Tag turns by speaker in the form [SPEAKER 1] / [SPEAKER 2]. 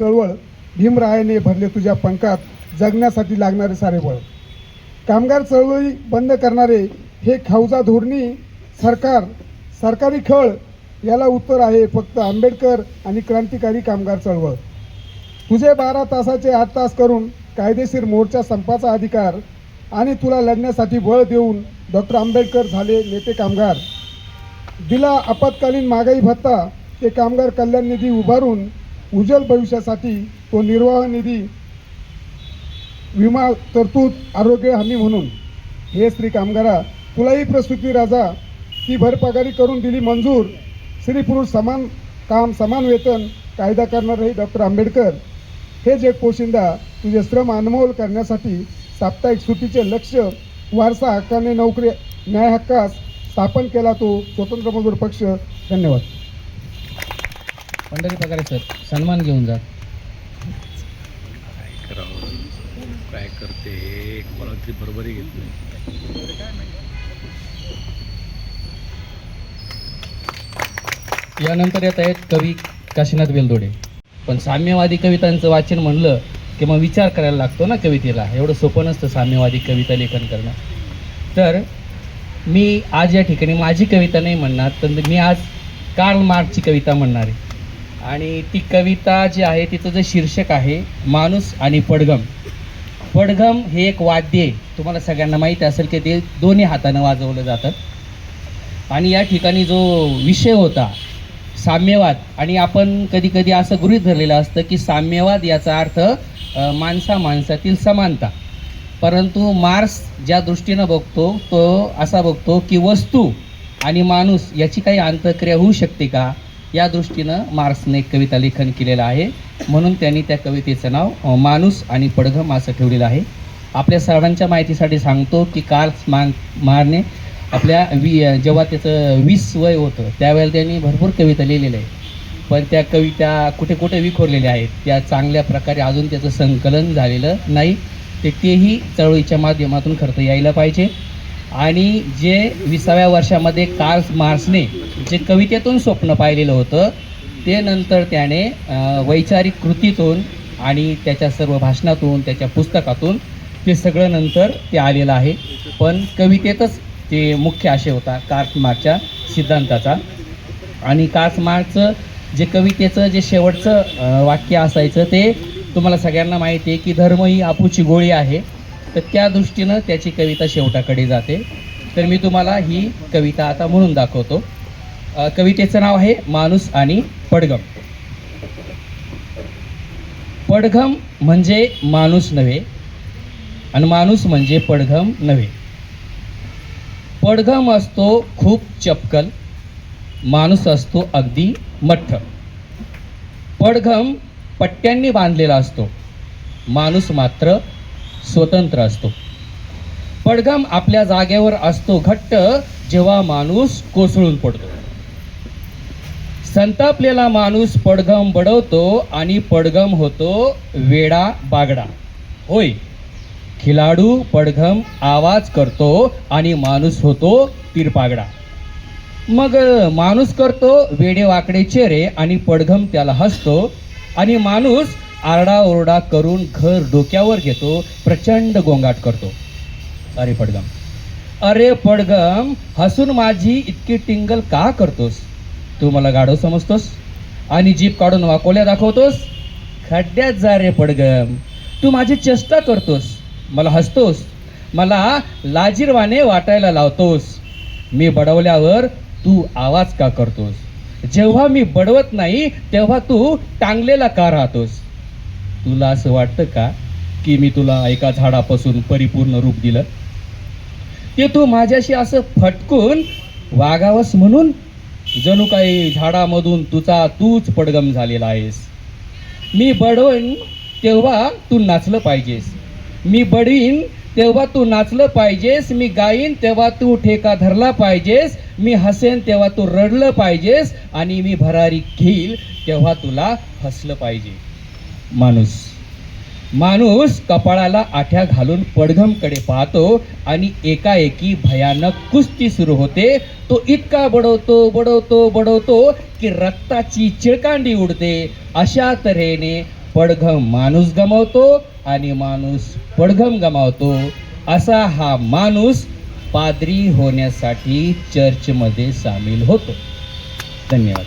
[SPEAKER 1] चळवळ भीमरायाने भरले तुझ्या पंखात जगण्यासाठी लागणारे सारे बळ. कामगार चळवळी बंद करणारे हे खाऊजा धोरणी सरकार सरकारी खळ याला उत्तर आहे फक्त आंबेडकर आणि क्रांतिकारी कामगार चळवळ. तुझे बारा तासाचे आठ तास करून कायदेशीर मोर्चा संपाचा अधिकार आणि तुला लढण्यासाठी बळ देऊन डॉक्टर आंबेडकर झाले नेते कामगार. दिला आपत्कालीन महागाई भत्ता ते कामगार कल्याण निधी उभारून उज्ज्वल भविष्यासाठी तो निर्वाह निधी विमा तरतूद आरोग्य हमी म्हणून हे स्त्री कामगारा तुलाही प्रसूती राजा ती भरपगारी करून दिली मंजूर. स्त्री पुरुष समान काम समान वेतन कायदा करणारे डॉक्टर आंबेडकर. हे जे पोशिंदा तुझे श्रम अनमोल करण्यासाठी साप्ताहिक सुट्टीचे लक्ष वारसा हक्काने नोकरी न्याय हक्कास स्थापन केला तो स्वतंत्र मजूर पक्ष. धन्यवाद.
[SPEAKER 2] पंढरी पगारे सर सन्मान घेऊन जा.
[SPEAKER 3] काय करावं? काय करते मला घेत नाही.
[SPEAKER 2] यानंतर येत आहेत कवी काशीनाथ बेलदोडे पण साम्यवादी कवितांचं वाचन म्हणलं की मग विचार करायला लागतो ना कवितेला. एवढं सोपं नसतं साम्यवादी कविता लेखन करणं. तर मी आज या ठिकाणी माझी कविता नाही म्हणणार तर मी आज कार्ल मार्कची कविता म्हणणार आहे. आणि ती कविता जी आहे तिचं जे शीर्षक आहे माणूस आणि पडगम पडगम हे एक वाद्य आहे. तुम्हाला सगळ्यांना माहीत असेल की ते दोन्ही हातानं वाजवलं जातं. आणि या ठिकाणी जो विषय होता साम्यवाद आणि आपण कधी कधी असं गृहीत धरलेलं असतं की साम्यवाद याचा अर्थ माणसा माणसातील समानता. परंतु मार्स ज्या दृष्टीनं बघतो तो असा बघतो की वस्तू आणि माणूस याची काही आंतरक्रिया होऊ शकते का? या दृष्टीनं मार्क्सने एक कविता लेखन केलेलं आहे. म्हणून त्यांनी त्या कवितेचं नाव माणूस आणि पडघम असं ठेवलेलं आहे. आपल्या सर्वांच्या माहितीसाठी सांगतो की कार्ल मान मारने आपल्या वी जेव्हा त्याचं वीस वय होतं त्यावेळेला त्यांनी भरपूर कविता लिहिलेल्या आहेत. पण त्या कविता कुठे कुठे विखुरलेल्या आहेत त्या चांगल्या प्रकारे अजून त्याचं संकलन झालेलं नाही. ते तेही चळवळीच्या माध्यमातून खर्च यायला पाहिजे. आणि जे विसाव्या वर्षामध्ये कार्ल मार्क्सने जे कवितेतून स्वप्न पाहिलेलं होतं ते नंतर त्याने वैचारिक कृतीतून आणि त्याच्या सर्व भाषणातून त्याच्या पुस्तकातून ते सगळं नंतर ते आलेलं आहे. पण कवितेतच ते मुख्य आशय होता कार्ल मार्कच्या सिद्धांताचा. आणि कार्ल मार्कचं जे कवितेचं जे शेवटचं वाक्य असायचं ते तुम्हाला सगळ्यांना माहिती आहे की धर्म ही आपूची गोळी आहे. तर त्या दृष्टीनं त्याची कविता शेवटाकडे जाते. तर मी तुम्हाला ही कविता आता म्हणून दाखवतो. कवितेचं नाव आहे माणूस आणि पडगम पडघम म्हणजे माणूस नव्हे आणि माणूस म्हणजे पडघम नव्हे. पडघम असतो खूप चपकल माणूस असतो अगदी मठ्ठ. पडघम पट्ट्यांनी बांधलेला असतो माणूस मात्र स्वतंत्र असतो. पडघम आपल्या जागेवर असतो घट्ट जेव्हा माणूस कोसळून पडतो. संतापलेला माणूस पडघम बडवतो आणि पडघम होतो वेडा बागडा. होय खिलाडू पडघम आवाज करतो आणि माणूस होतो पिरपागडा. मग माणूस करतो वेडे वाकडे चेहरे आणि पडघम त्याला हसतो आणि माणूस आरडाओरडा करून घर डोक्यावर घेतो प्रचंड गोंगाट करतो. अरे पडगम अरे पडगम हसून माझी इतकी टिंगल का करतोस? तू मला गाढव समजतोस आणि जीप काढून वाकोल्या दाखवतोस? खड्ड्यात जा रे पडगम तू माझी चेष्टा करतोस मला हसतोस मला लाजीरवाने वाटायला लावतोस. मी बडवल्यावर तू आवाज का करतोस? जेव्हा मी बडवत नाही तेव्हा तू टांगलेला का राहतोस? तुला असं वाटतं का की मी तुला एका झाडापासून परिपूर्ण रूप दिलं? ते तू माझ्याशी असं फटकून वागावंस म्हणून जणू काही झाडामधून तुझा तूच पडगम झालेला आहेस. मी बडवीन तेव्हा तू नाचलं पाहिजेस. मी बडवीन तेव्हा तू नाचलं पाहिजेस. मी गाईन तेव्हा तू ठेका धरला पाहिजेस. मी हसेन तेव्हा तू रडलं पाहिजेस. आणि मी भरारी घेईल तेव्हा तुला हसलं पाहिजे. माणूस. माणूस कपाळाला आठ्या घालून पडघमकडे पाहतो आणि एकाएकी भयानक कुस्ती सुरू होते. तो इतका बडवतो बडवतो बडवतो की रक्ताची चिळकांडी उडते. अशा तऱ्हेने पडघम माणूस गमावतो आणि माणूस पडघम गमावतो. असा हा माणूस पादरी होण्यासाठी चर्चमध्ये सामील होतो. धन्यवाद.